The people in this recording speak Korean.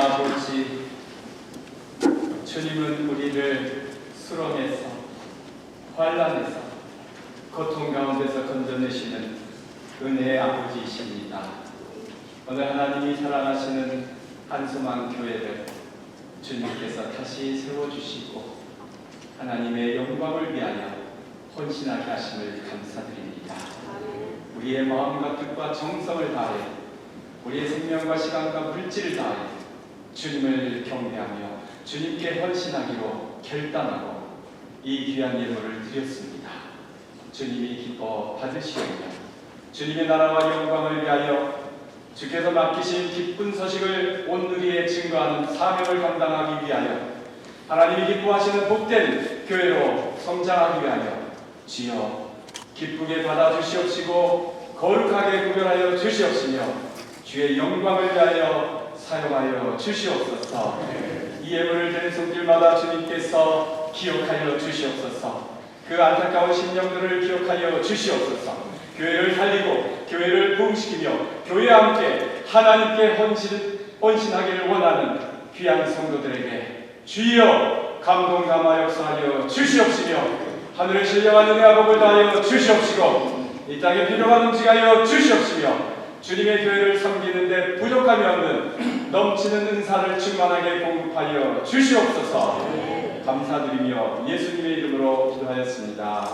아버지, 주님은 우리를 수렁에서, 환란에서, 고통 가운데서 건져내시는 은혜의 아버지이십니다. 오늘 하나님이 사랑하시는 한소망 교회를 주님께서 다시 세워주시고 하나님의 영광을 위하여 헌신하게 하심을 감사드립니다. 우리의 마음과 뜻과 정성을 다해 우리의 생명과 시간과 물질을 다해 주님을 경배하며 주님께 헌신하기로 결단하고 이 귀한 예물을 드렸습니다. 주님이 기뻐 받으시오며 주님의 나라와 영광을 위하여 주께서 맡기신 기쁜 소식을 온 누리에 증거하는 사명을 감당하기 위하여 하나님이 기뻐하시는 복된 교회로 성장하기 위하여 주여 기쁘게 받아 주시옵시고 거룩하게 구별하여 주시옵시며 주의 영광을 위하여 사용하여 주시옵소서. 이 예물을 드린 손길마다 주님께서 기억하여 주시옵소서. 그 안타까운 심령들을 기억하여 주시옵소서. 교회를 살리고 교회를 부흥시키며 교회와 함께 하나님께 헌신, 헌신하기를 원하는 귀한 성도들에게 주여 감동 감화 역사하여 주시옵시며 하늘의 신령한 은혜와 복을 다하여 주시옵시고 이 땅에 필요한 움직하여 주시옵시며 주님의 교회를 섬기는데 부족함이 없는 넘치는 은사를 충만하게 공급하여 주시옵소서 감사드리며 예수님의 이름으로 기도하였습니다.